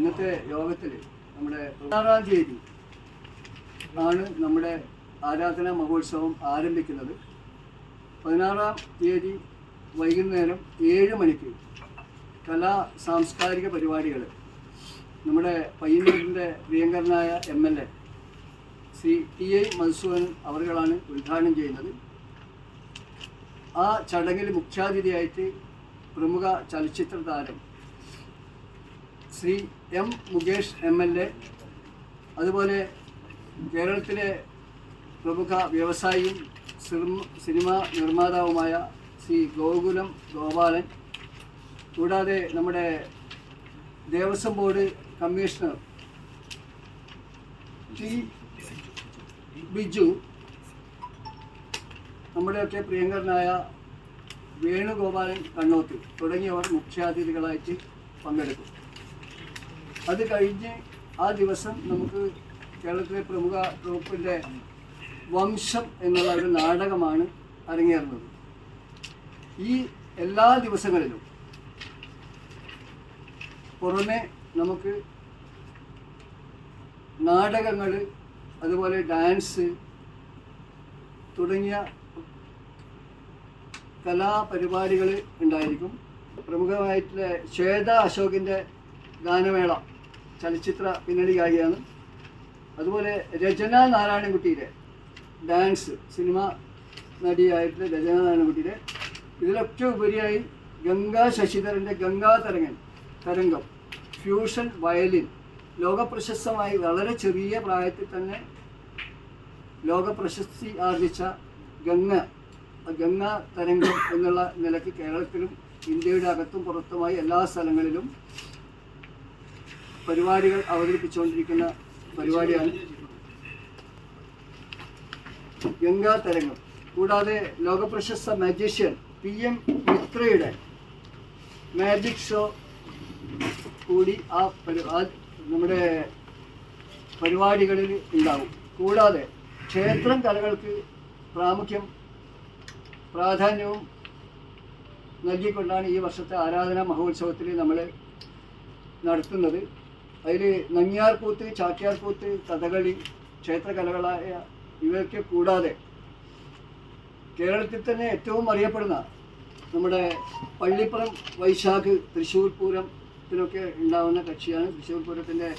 ഇന്നത്തെ യോഗത്തിൽ നമ്മുടെ പതിനാറാം തീയതി ആണ് നമ്മുടെ ആരാധന മഹോത്സവം ആരംഭിക്കുന്നത്. പതിനാറാം തീയതി വൈകുന്നേരം ഏഴ് മണിക്ക് കലാ സാംസ്കാരിക പരിപാടികൾ നമ്മുടെ പയ്യന്നൂരിന്റെ പ്രിയങ്കരനായ M L A Shri T I Madhusoodan അവർകളാണ് ഉദ്ഘാടനം ചെയ്യുന്നത്. ആ ചടങ്ങിൽ മുഖ്യാതിഥിയായിട്ട് പ്രമുഖ ചലച്ചിത്ര താരം Shri M Mukesh M L A അതുപോലെ കേരളത്തിലെ പ്രമുഖ വ്യവസായിയും സിനിമ നിർമ്മാതാവുമായ ശ്രീ ഗോകുലം ഗോപാലൻ കൂടാതെ നമ്മുടെ Devaswom board commissioner T Biju നമ്മുടെയൊക്കെ പ്രിയങ്കരനായ വേണുഗോപാലൻ കണ്ണോത്ത് തുടങ്ങിയവർ മുഖ്യാതിഥികളായിട്ട് പങ്കെടുക്കും. അത് കഴിഞ്ഞ് ആ ദിവസം നമുക്ക് കേരളത്തിലെ പ്രമുഖ ട്രൂപ്പിന്റെ വംശം എന്നുള്ള ഒരു നാടകമാണ് അരങ്ങേറുന്നത്. ഈ എല്ലാ ദിവസങ്ങളിലും പുറമെ നമുക്ക് നാടകങ്ങൾ അതുപോലെ ഡാൻസ് തുടങ്ങിയ കലാപരിപാടികൾ ഉണ്ടായിരിക്കും. പ്രമുഖമായിട്ടുള്ള ശ്വേത അശോകിന്റെ ഗാനമേള ചലച്ചിത്ര പിന്നണി ഗായികയാണ് അതുപോലെ രചന നാരായണൻകുട്ടിയുടെ ഡാൻസ് സിനിമ നടിയായിട്ടുള്ള രചന നാരായണൻകുട്ടിയുടെ ഇതിലൊക്കെ ഉപരിയായി ഗംഗാ ശശിധരന്റെ ഗംഗാ തരംഗൻ തരംഗം ഫ്യൂഷൻ വയലിൻ ലോകപ്രശസ്തമായി വളരെ ചെറിയ പ്രായത്തിൽ തന്നെ ലോകപ്രശസ്തി ആർജിച്ച ഗംഗ ഗംഗ തരംഗം എന്നുള്ള നിലയ്ക്ക് കേരളത്തിലും ഇന്ത്യയുടെ അകത്തും പുറത്തുമായി എല്ലാ സ്ഥലങ്ങളിലും പരിപാടികൾ അവതരിപ്പിച്ചുകൊണ്ടിരിക്കുന്ന പരിപാടിയാണ് ഗംഗാ തരംഗം. കൂടാതെ ലോകപ്രശസ്ത മാജിഷ്യൻ പി എം മിത്രയുടെ മാജിക് ഷോ കൂടി ആ നമ്മുടെ പരിപാടികളിൽ ഉണ്ടാവും. കൂടാതെ ക്ഷേത്രം കലകൾക്ക് പ്രാമുഖ്യം പ്രാധാന്യവും നൽകിക്കൊണ്ടാണ് ഈ വർഷത്തെ ആരാധനാ മഹോത്സവത്തിൽ നമ്മൾ നടത്തുന്നത്. അതിൽ നങ്ങിയാർകൂത്ത് ചാക്യാർകൂത്ത് കഥകളി ക്ഷേത്രകലകളായ ഇവയൊക്കെ കൂടാതെ കേരളത്തിൽ തന്നെ ഏറ്റവും അറിയപ്പെടുന്ന നമ്മുടെ പള്ളിപ്പുറം വൈശാഖ് തൃശ്ശൂർ പൂരത്തിനൊക്കെ ഉണ്ടാവുന്ന കക്ഷിയാണ്. തൃശ്ശൂർ പൂരത്തിന്റെ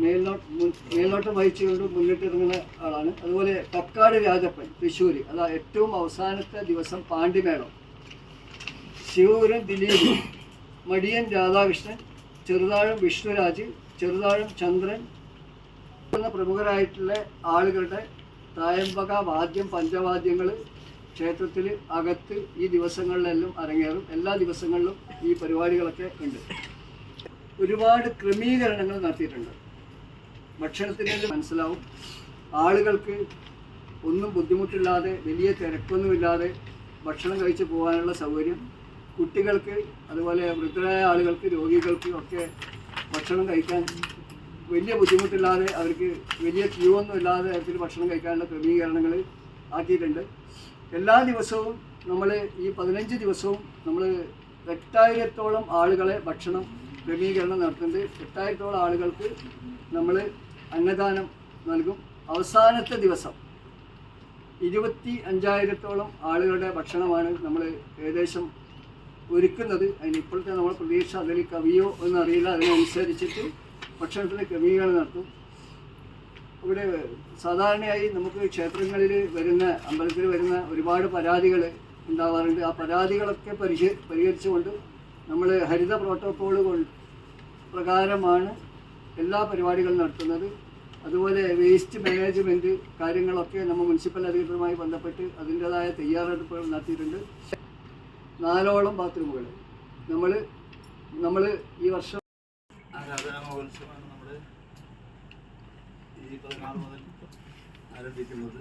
മേൽനോട്ട് മേൽനോട്ടം വഹിച്ചുകൊണ്ട് മുന്നിട്ടിറങ്ങുന്ന ആളാണ്. അതുപോലെ കക്കാട് രാജപ്പൻ തൃശ്ശൂർ അതാ ഏറ്റവും അവസാനത്തെ ദിവസം പാണ്ടിമേളം. ശിവപുരം ദിലീപ് മടിയൻ രാധാകൃഷ്ണൻ ചെറുതാഴം വിഷ്ണുരാജ് ചെറുതാഴം ചന്ദ്രൻ എന്ന പ്രമുഖരായിട്ടുള്ള ആളുകളുടെ തായമ്പക വാദ്യം പഞ്ചവാദ്യങ്ങൾ ക്ഷേത്രത്തിൽ അകത്ത് ഈ ദിവസങ്ങളിലെല്ലാം അരങ്ങേറും. എല്ലാ ദിവസങ്ങളിലും ഈ പരിപാടികളൊക്കെ ഉണ്ട്. ഒരുപാട് ക്രമീകരണങ്ങൾ നടത്തിയിട്ടുണ്ട്. ഭക്ഷണത്തിന് മനസ്സിലാവും. ആളുകൾക്ക് ഒന്നും ബുദ്ധിമുട്ടില്ലാതെ വലിയ തിരക്കൊന്നുമില്ലാതെ ഭക്ഷണം കഴിച്ച് പോകാനുള്ള സൗകര്യം കുട്ടികൾക്ക് അതുപോലെ വൃദ്ധരായ ആളുകൾക്ക് രോഗികൾക്ക് ഒക്കെ ഭക്ഷണം കഴിക്കാൻ വലിയ ബുദ്ധിമുട്ടില്ലാതെ അവർക്ക് വലിയ ക്യൂ ഒന്നും ഇല്ലാതെ അവർക്ക് ഭക്ഷണം കഴിക്കാനുള്ള ക്രമീകരണങ്ങൾ ആക്കിയിട്ടുണ്ട്. എല്ലാ ദിവസവും നമ്മൾ ഈ പതിനഞ്ച് ദിവസവും നമ്മൾ എട്ടായിരത്തോളം ആളുകളെ ഭക്ഷണം ക്രമീകരണം നടത്തുന്നുണ്ട്. എട്ടായിരത്തോളം ആളുകൾക്ക് നമ്മൾ അന്നദാനം നൽകും. അവസാനത്തെ ദിവസം ഇരുപത്തി അഞ്ചായിരത്തോളം ആളുകളുടെ ഭക്ഷണമാണ് നമ്മൾ ഏകദേശം ഒരുക്കുന്നത് അതിന് ഇപ്പോഴത്തെ നമ്മൾ പ്രതീക്ഷ അതിൽ കവിയോ എന്നറിയില്ല അതിനനുസരിച്ചിട്ട് ഭക്ഷണത്തിന് ക്രമീകരണം നടത്തും. ഇവിടെ സാധാരണയായി നമുക്ക് ക്ഷേത്രങ്ങളിൽ വരുന്ന അമ്പലത്തിൽ വരുന്ന ഒരുപാട് പരാതികൾ ഉണ്ടാവാറുണ്ട്. ആ പരാതികളൊക്കെ പരിശ പരിഹരിച്ചുകൊണ്ട് നമ്മൾ ഹരിത പ്രോട്ടോക്കോൾ പ്രകാരമാണ് എല്ലാ പരിപാടികളും നടത്തുന്നത്. അതുപോലെ വേസ്റ്റ് മാനേജ്മെന്റ് കാര്യങ്ങളൊക്കെ നമ്മൾ മുനിസിപ്പൽ അധികൃതരുമായി ബന്ധപ്പെട്ട് അതിന്റെതായ തയ്യാറെടുപ്പുകൾ നടത്തിയിട്ടുണ്ട്. നാലോളം ബാത്റൂമുകൾ. നമ്മൾ നമ്മൾ ഈ വർഷം ആരാധനാ മഹോത്സവമാണ് നമ്മൾ ഈ പതിനാറ് മുതൽ ആരംഭിക്കുന്നത്.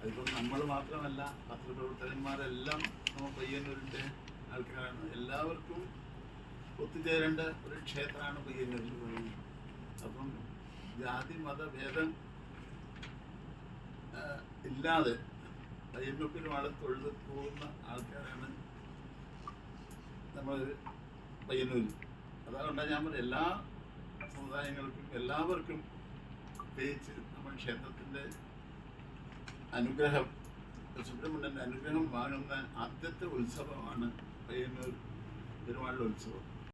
അതിപ്പോൾ നമ്മൾ മാത്രമല്ല പത്രപ്രവർത്തകന്മാരെല്ലാം നമ്മൾ പയ്യന്നൂരിന്റെ ആൾക്കാരാണ്. എല്ലാവർക്കും ഒത്തുചേരേണ്ട ഒരു ക്ഷേത്രമാണ് പയ്യന്നൂരിൽ പറയുന്നത്. അപ്പം ജാതി മതഭേദം ഇല്ലാതെ പയ്യന്നൂപ്പിലുമാണ് തൊഴുത് പോകുന്ന ആൾക്കാരാണ് നമ്മൾ പയ്യന്നൂരിൽ അതുകൊണ്ടാണ് ഞാൻ പറഞ്ഞ എല്ലാ സമുദായങ്ങൾക്കും എല്ലാവർക്കും പ്രത്യേകിച്ച് നമ്മൾ ക്ഷേത്രത്തിന്റെ അനുഗ്രഹം സുബ്രഹ്മണ്യന്റെ അനുഗ്രഹം വാങ്ങുന്ന ആദ്യത്തെ ഉത്സവമാണ് പയ്യന്നൂർ പെരുമാളുടെ ഉത്സവം.